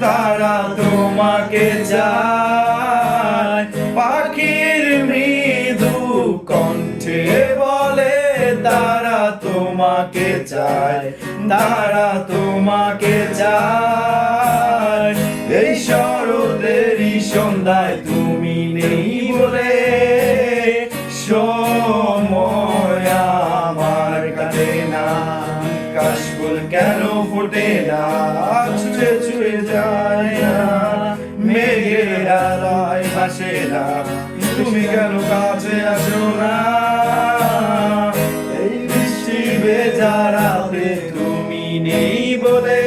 তারা তোমাকে চায়। পাখির মৃদু কণ্ঠে বলে, তারা তোমাকে চায়, তারা তোমাকে চায়। এই শরতেরই সন্ধ্যায় তুমি নেই বলে, সময় আমার কাটে না। কাশফুল কেন ফোটে না? ভাসে না তুমি কেন কাছে আসো না? এই বৃষ্টি ভেজা রাতে তুমি নেই বলে।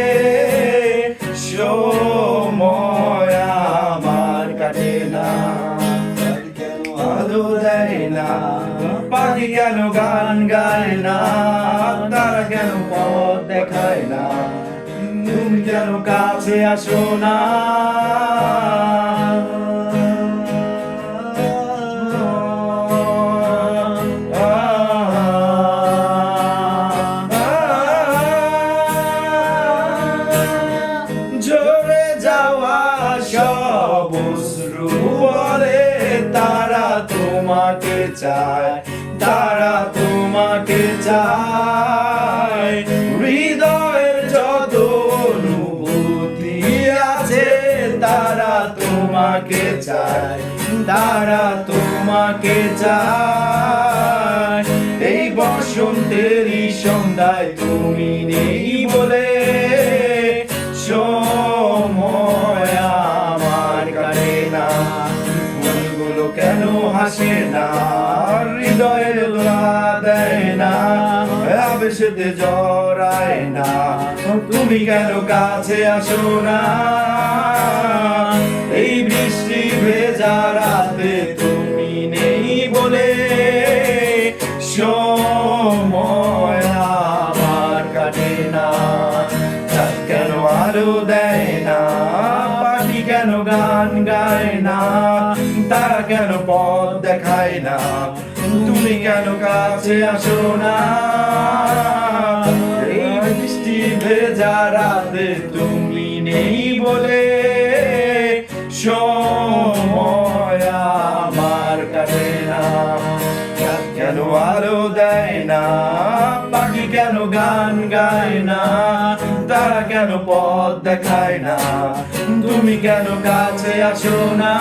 সময় আমার কাটে না। কেন আলো দেয় না। পাখি কেন গান গায় না? তারা কেন পথ দেখায় না? তুমি কেন কাছে আসো না? যাওয়া সব বলে তারা তোমাকে চায়, তারা তোমাকে চায়। হৃদয়ের যত অনুভূতি আছে, তারা তোমাকে চায়, তারা তোমাকে চায়। এই বসন্তেরই সন্ধ্যায় তুমি নেই বলে সময় আমার কাটে না। ফুলগুলো কেন হাসে না? হৃদয়ের দোলা দেয় না। আবেশেতে জড়ায় না। তুমি কেন কাছে আসো না? এই বৃষ্টি ভেজা রাতে তুমি নেই বলে। সময় দেয় না। পাখি কেন গান গায় না? তারা কেন পথ দেখায় না? তুমি কেন কাছে আসো না? এই বৃষ্টি ভেজা রাতে তুমি নেই বলে সময় আমার কাটে না। কেন আলো দেয় না? পাখি কেন গান গায় না? তারা কেন পথ দেখায় না? তুমি কেন কাছে আসো না?